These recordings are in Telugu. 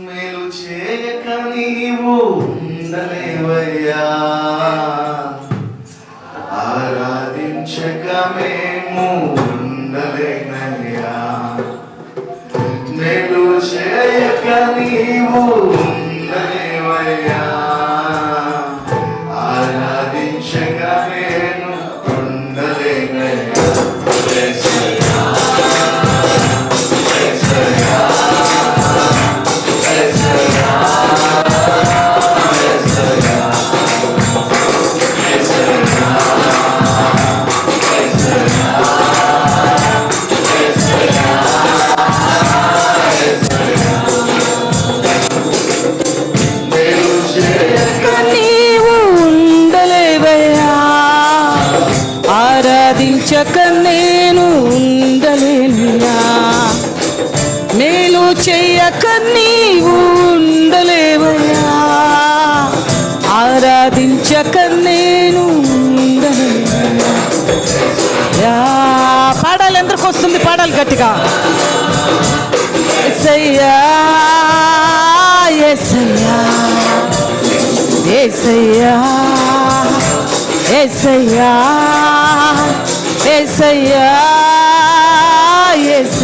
మేలు చేయక నీవు ఉండలేవయ్యా. ఆరాధించక మేము ఉండలేనయ్యా. మేలు చేయక నీవు ఉండలేవయ్యా. చెయ్యక నీవు ఉండలేవయ్యా. ఆరాధించక నేను యా, పాడాలి ఎందరికి వస్తుంది పాడాలి గట్టిగా. ఎస్ఐయా ఎస్ఐయా ఎస్ఐయా ఎస్ఐయా ఏసయ్యా ఎస్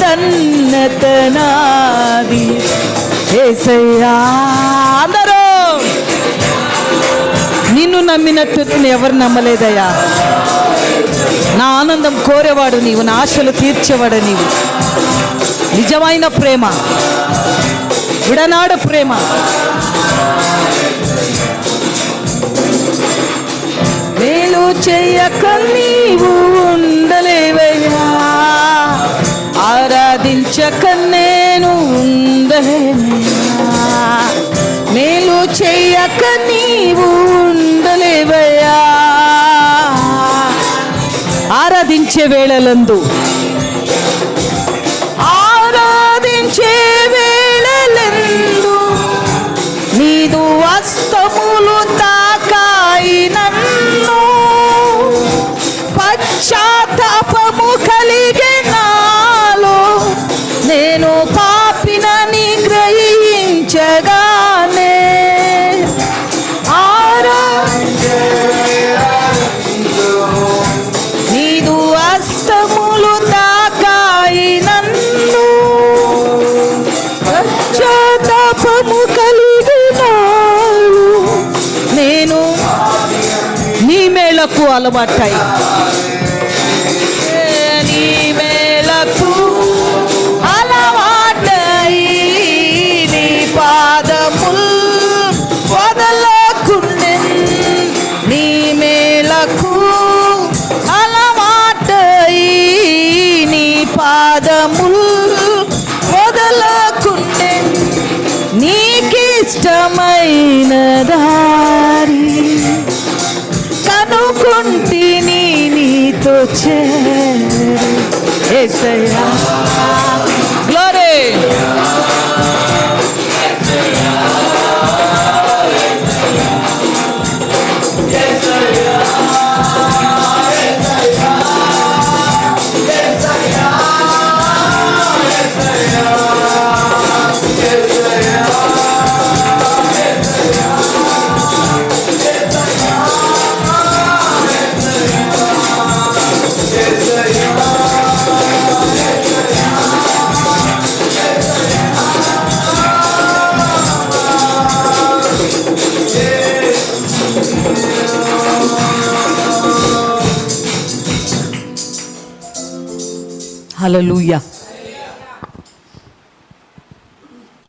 తన్నతనాది నాది ఏసయ్యా అందరూ! నిన్ను నమ్మినట్టు నేను ఎవరు నమ్మలేదయ్యా. నా ఆనందం కోరేవాడు నీవు నా ఆశలు తీర్చేవాడు నీవు. నిజమైన ప్రేమ విడనాడ ప్రేమ. మేలు చెయ్యక నీవు ఆరాధించక నేను ఉండలేనయ్యా మేలు చెయ్యక నీవు ఉండలేవయ్యా. ఆరాధించే వేళలందు నీ మేళకు అలవాటాయి నీ మేళకు అలవాటాయి నీ పాదముల్ వదలకుండెన్ నీ మేళకు అలవాటాయి నీ పాదముల్ వదలకుండెన్ నీకిష్టమైనదా? చేరి ఏసయ్యా Hallelujah.